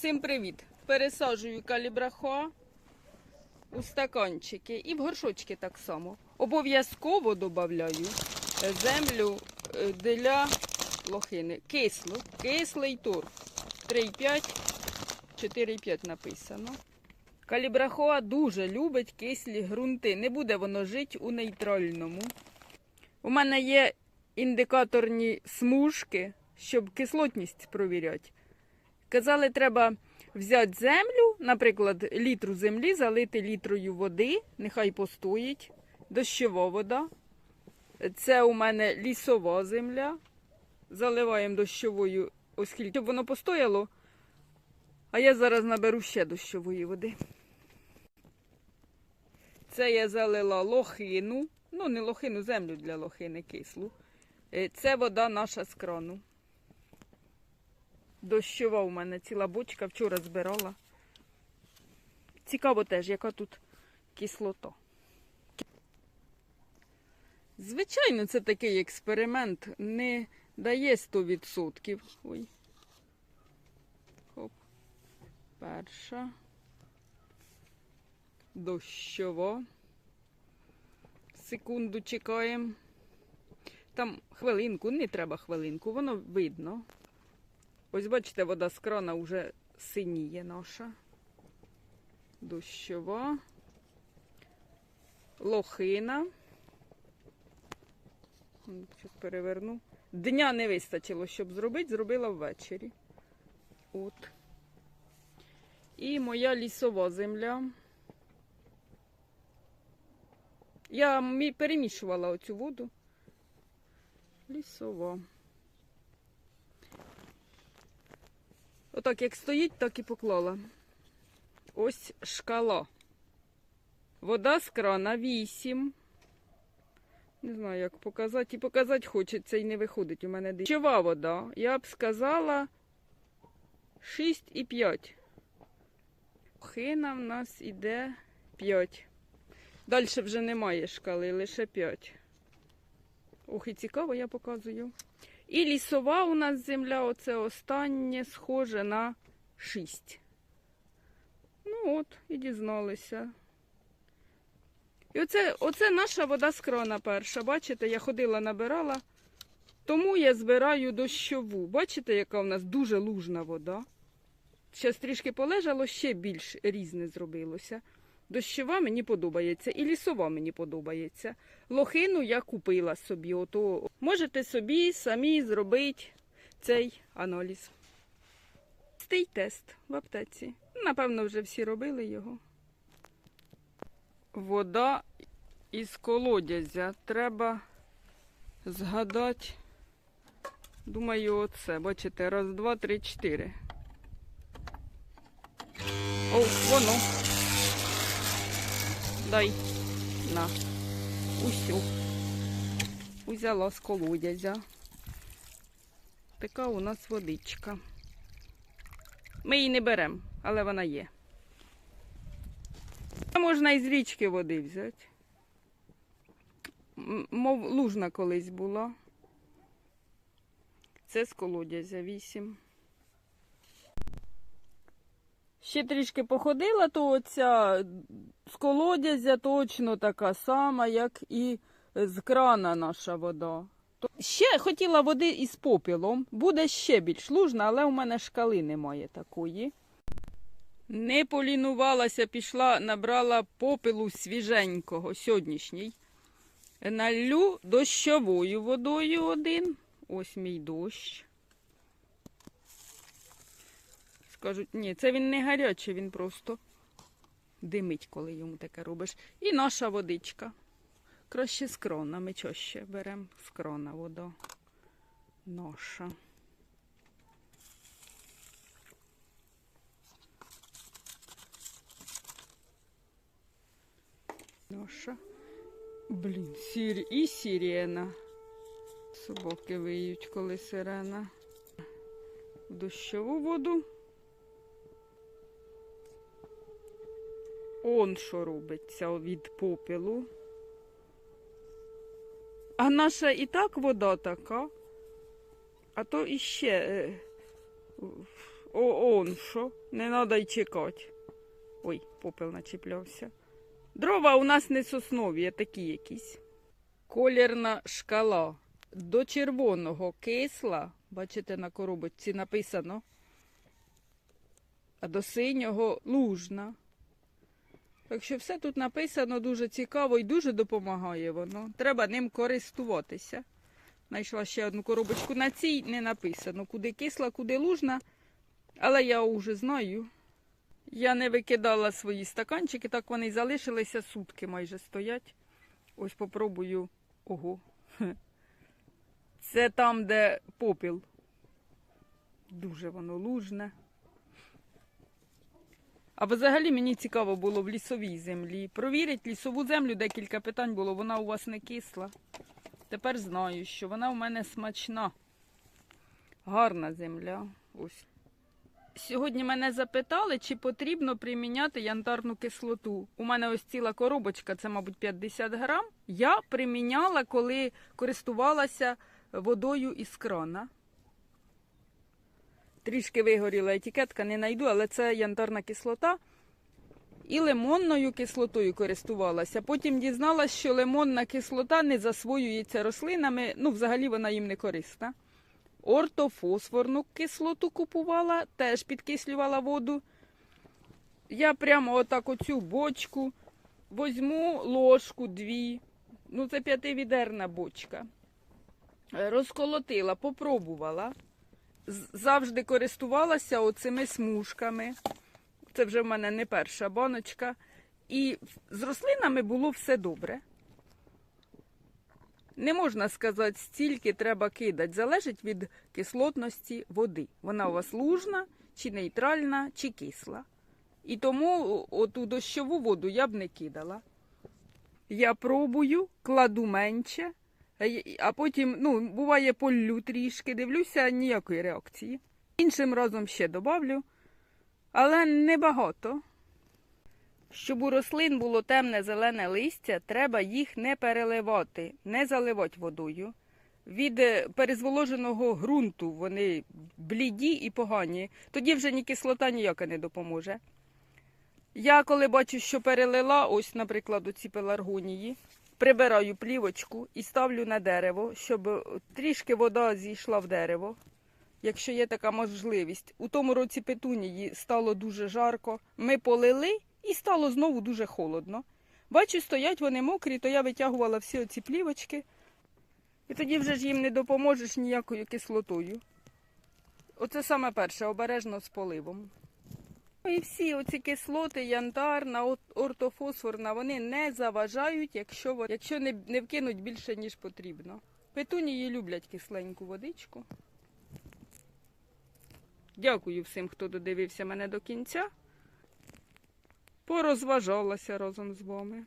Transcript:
Всім привіт! Пересаджую калібрахоа у стаканчики і в горшочки так само. Обов'язково додаю землю е, для лохини. Кислу, кислий торф. 3,5, 4,5 написано. Калібрахоа дуже любить кислі ґрунти. Не буде воно жити у нейтральному. У мене є індикаторні смужки, щоб кислотність провіряти. Казали, треба взяти землю, наприклад, літру землі, залити літрою води, нехай постоїть, дощова вода. Це у мене лісова земля. Заливаємо дощовою, оскільки щоб воно постояло. А я зараз наберу ще дощової води. Це я залила лохину. Ну, не лохину, землю для лохини кислу. Е, Це вода наша з крану. Дощова у мене ціла бочка, вчора збирала. Цікаво теж, яка тут кислота. Звичайно, це такий експеримент не дає 100%. Ой. Хоп. Перша. Дощова. Секунду чекаємо. Там хвилинку, не треба хвилинку, воно видно. Ось бачите, вода з крана вже синіє наша. Дощова. Лохина. Зараз переверну. Дня не вистачило, щоб зробити, зробила ввечері. От. І моя лісова земля. Я перемішувала оцю воду. Лісова. Отак як стоїть, так і поклала. Ось шкала. Вода з крана 8. Не знаю, як показати. І показати хочеться, і не виходить у мене. Дощова вода. Я б сказала 6,5. Хина в нас іде 5. Далі вже немає шкали, лише 5. Ох, і цікаво, я показую. І лісова у нас земля, оце останнє, схоже на 6. Ну от, і дізналися. І оце, оце наша вода з крана перша. Бачите, я ходила, набирала. Тому я збираю дощову. Бачите, яка у нас дуже лужна вода. Зараз трішки полежало, ще більш різне зробилося. Дощова мені подобається, і лісова мені подобається. Лохину я купила собі. Ото можете собі самі зробити цей аналіз. Стий тест в аптеці. Напевно, вже всі робили його. Вода із колодязя. Треба згадати. Думаю, оце. Бачите, раз, два, три, чотири. О, воно. Дай на усю. Узяла з колодязя. Така у нас водичка. Ми її не беремо, але вона є. Можна із річки води взяти. Мов лужна колись була. Це з колодязя 8. Ще трішки походила, то оця з колодязя точно така сама, як і з крана наша вода. Ще хотіла води із попілом. Буде ще більш лужна, але у мене шкали немає такої. Не полінувалася, пішла, набрала попелу свіженького сьогоднішній. Налю дощовою водою один. Ось мій дощ. Скажуть, ні, це він не гарячий, він просто димить, коли йому таке робиш. І наша водичка. Краще з крона. Ми чаще беремо з крона вода. Наша. Наша. Блін, сір... і сирена. Собаки виють, коли сирена. В дощову воду. Он що робиться від попелу. А наша і так вода така, а то іще е, О, он що? Не треба й чекати. Ой, попел начіплявся. Дрова у нас не соснові, а такі якісь. Колірна шкала. До червоного кисла, бачите, на коробочці написано. А до синього лужна. Так що все тут написано дуже цікаво і дуже допомагає воно. Треба ним користуватися. Знайшла ще одну коробочку. На цій не написано, куди кисла, куди лужна. Але я вже знаю. Я не викидала свої стаканчики, так вони й залишилися сутки майже стоять. Ось попробую. Ого. Це там, де попіл. Дуже воно лужне. А взагалі мені цікаво було в лісовій землі. Провірить лісову землю, декілька питань було, вона у вас не кисла. Тепер знаю, що вона у мене смачна. Гарна земля. Ось. Сьогодні мене запитали, чи потрібно приміняти янтарну кислоту. У мене ось ціла коробочка, це, мабуть, 50 грам. Я приміняла, коли користувалася водою із крана. Трішки вигоріла етикетка, не знайду, але це янтарна кислота. І лимонною кислотою користувалася. Потім дізналась, що лимонна кислота не засвоюється рослинами, ну, взагалі вона їм не корисна. Ортофосфорну кислоту купувала, теж підкислювала воду. Я прямо отак оцю бочку возьму ложку дві, ну це п'ятивідерна бочка. Розколотила, попробувала. Завжди користувалася оцими смужками. Це вже в мене не перша баночка. І з рослинами було все добре. Не можна сказати, стільки треба кидати. Залежить від кислотності води. Вона у вас лужна, чи нейтральна, чи кисла. І тому оту дощову воду я б не кидала. Я пробую, кладу менше, а потім, ну, буває, полю трішки, дивлюся, ніякої реакції. Іншим разом ще добавлю, але небагато. Щоб у рослин було темне зелене листя, треба їх не переливати, не заливати водою. Від е, перезволоженого ґрунту вони бліді і погані. Тоді вже ні кислота ніяка не допоможе. Я коли бачу, що перелила, ось, наприклад, оці пеларгонії, прибираю плівочку і ставлю на дерево, щоб трішки вода зійшла в дерево, якщо є така можливість. У тому році петунії стало дуже жарко. Ми полили і стало знову дуже холодно. Бачу, стоять вони мокрі, то я витягувала всі оці плівочки. І тоді вже ж їм не допоможеш ніякою кислотою. Оце саме перше, обережно з поливом. І всі оці кислоти, янтарна, ортофосфорна, вони не заважають, якщо, якщо не, не вкинуть більше, ніж потрібно. Петунії люблять кисленьку водичку. Дякую всім, хто додивився мене до кінця. Порозважалася разом з вами.